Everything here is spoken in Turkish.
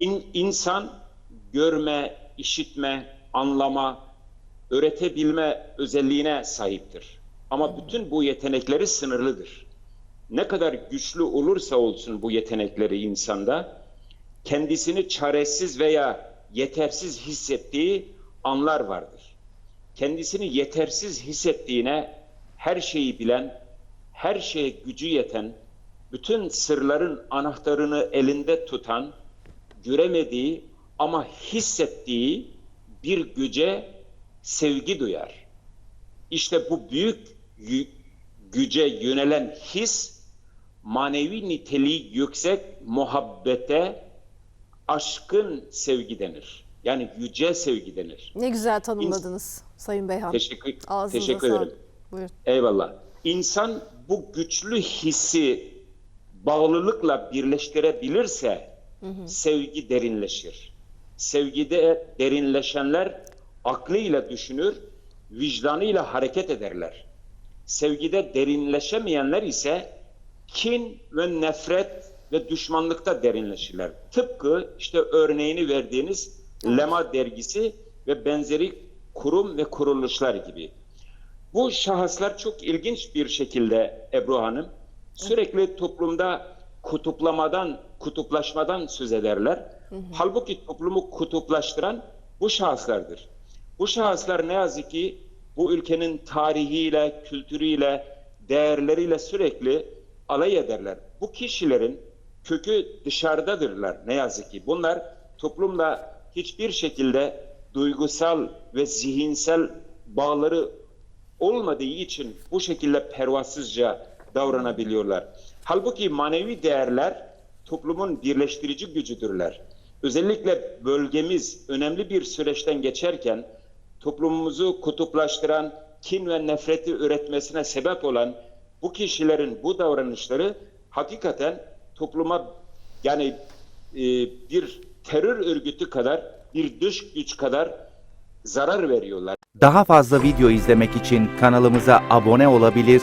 İn, insan görme, işitme, anlama, öğretebilme özelliğine sahiptir. Ama bütün bu yetenekleri sınırlıdır. Ne kadar güçlü olursa olsun bu yetenekleri insanda, kendisini çaresiz veya yetersiz hissettiği anlar vardır. Kendisini yetersiz hissettiğine her şeyi bilen, her şeye gücü yeten, bütün sırların anahtarını elinde tutan, göremediği ama hissettiği bir güce sevgi duyar. İşte bu büyük yü- güce yönelen his manevi niteliği yüksek muhabbete aşkın sevgi denir. Yani yüce sevgi denir. Ne güzel tanımladınız Sayın Beyhan. Teşekkür, Ağzınıza teşekkür ederim. Buyurun. Eyvallah. İnsan bu güçlü hissi bağlılıkla birleştirebilirse sevgi derinleşir. Sevgide derinleşenler aklıyla düşünür, vicdanıyla hareket ederler. Sevgide derinleşemeyenler ise kin ve nefret ve düşmanlıkta derinleşirler. Tıpkı işte örneğini verdiğiniz Lema dergisi ve benzeri kurum ve kuruluşlar gibi. Bu şahıslar çok ilginç bir şekilde Ebru Hanım sürekli toplumda kutuplamadan, kutuplaşmadan söz ederler. Halbuki toplumu kutuplaştıran bu şahıslardır. Bu şahıslar ne yazık ki bu ülkenin tarihiyle, kültürüyle, değerleriyle sürekli alay ederler. Bu kişilerin kökü dışarıdadırlar ne yazık ki. Bunlar toplumla hiçbir şekilde duygusal ve zihinsel bağları olmadığı için bu şekilde pervasızca davranabiliyorlar. Halbuki manevi değerler toplumun birleştirici gücüdürler. Özellikle bölgemiz önemli bir süreçten geçerken toplumumuzu kutuplaştıran, kin ve nefreti üretmesine sebep olan bu kişilerin bu davranışları hakikaten topluma yani e, bir terör örgütü kadar, bir dış güç kadar zarar veriyorlar. Daha fazla video izlemek için kanalımıza abone olabilir,